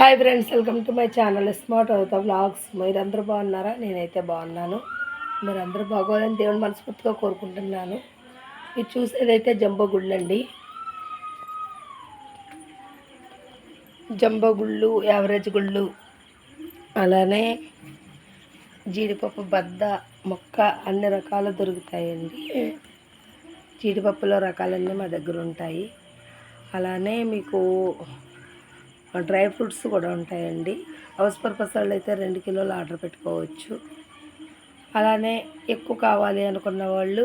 Hi friends welcome to my channel smart అవుతా blogs మీరందరూ బాగున్నారా? నేనైతే బాగున్నాను. మీరందరూ బాగోవాలని దేవుని మనస్ఫూర్తిగా కోరుకుంటున్నాను. మీరు చూసేదైతే జంబో గుళ్ళండి. జంబో గుళ్ళు యావరేజ్ గుళ్ళు అలానే జీడిపప్పు బద్ద మొక్క అన్ని రకాలు దొరుకుతాయండి. జీడిపప్పులో రకాలన్నీ మా దగ్గర ఉంటాయి. అలానే మీకు డ్రై ఫ్రూట్స్ కూడా ఉంటాయండి. హౌస్ పర్పస్ వాళ్ళు అయితే రెండు కిలోలు ఆర్డర్ పెట్టుకోవచ్చు. అలానే ఎక్కువ కావాలి అనుకున్న వాళ్ళు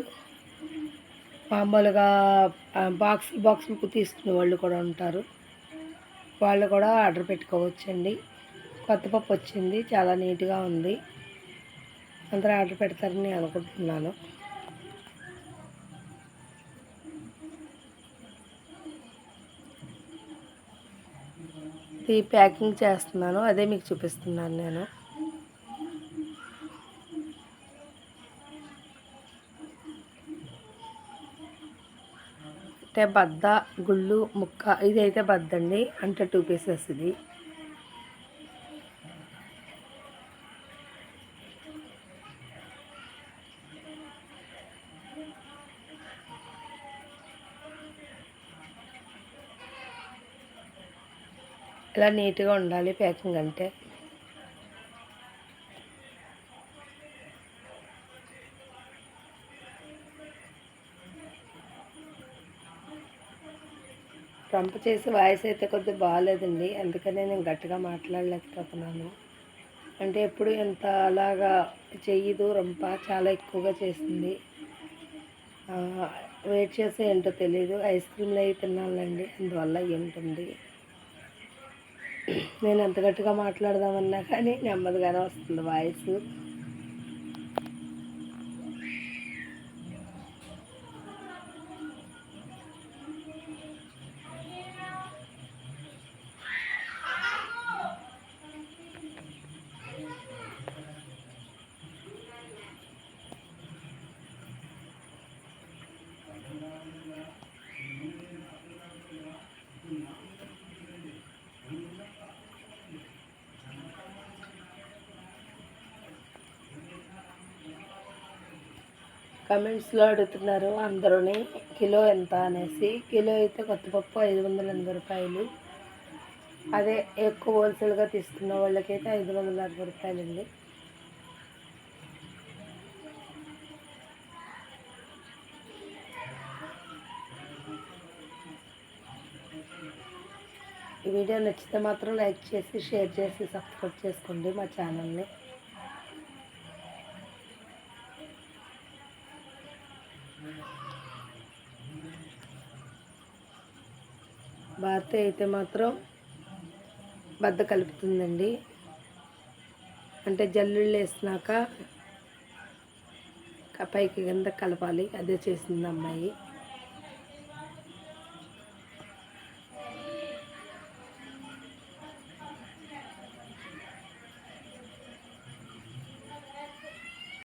మామూలుగా బాక్స్ బాక్స్ తీసుకునే వాళ్ళు కూడా ఉంటారు. వాళ్ళు కూడా ఆర్డర్ పెట్టుకోవచ్చండి. కొత్త పప్పు వచ్చింది చాలా నీట్గా ఉంది. అందరూ ఆర్డర్ పెడతారని అనుకుంటున్నాను. ఇది ప్యాకింగ్ చేస్తున్నాను. అదే మీకు చూపిస్తున్నాను నేను. అంటే బద్ద గుళ్ళు ముక్క ఇది అయితే బద్ద అండి అంటే టూ పీసెస్ ఇది. ఇలా నీట్గా ఉండాలి ప్యాకింగ్ అంటే. రంప చేసి వాయిస్ అయితే కొద్దిగా బాగాలేదండి అందుకనే నేను గట్టిగా మాట్లాడలేకపోతున్నాను. అంటే ఎప్పుడు ఎంత అలాగా చెయ్యదు. రంప చాలా ఎక్కువగా చేసింది వెయిట్ చేస్తే ఏంటో తెలియదు ఐస్ క్రీమ్లు అవి తినాలండి అందువల్ల ఏంటుంది ఉంటుంది? నేను ఎంత గట్టిగా మాట్లాడదామన్నా కానీ నెమ్మదిగానే వస్తుంది వాయిస్. కమెంట్స్లో అడుగుతున్నారు అందరూని కిలో ఎంత? అనేసి. కిలో అయితే కొత్తపప్పు ఐదు వందల ఎనభై రూపాయలు. అదే ఎక్కువ హోల్సేల్గా తీసుకున్న వాళ్ళకైతే ఐదు వందల అరవై రూపాయలండి. ఈ వీడియో నచ్చితే మాత్రం లైక్ చేసి షేర్ చేసి సబ్స్క్రైబ్ చేసుకోండి మా ఛానల్ని. భారత అయితే మాత్రం బద్ద కలుపుతుందండి. అంటే జల్లుళ్ళు వేసినాక పైకి కింద కలపాలి. అదే చేసింది అమ్మాయి.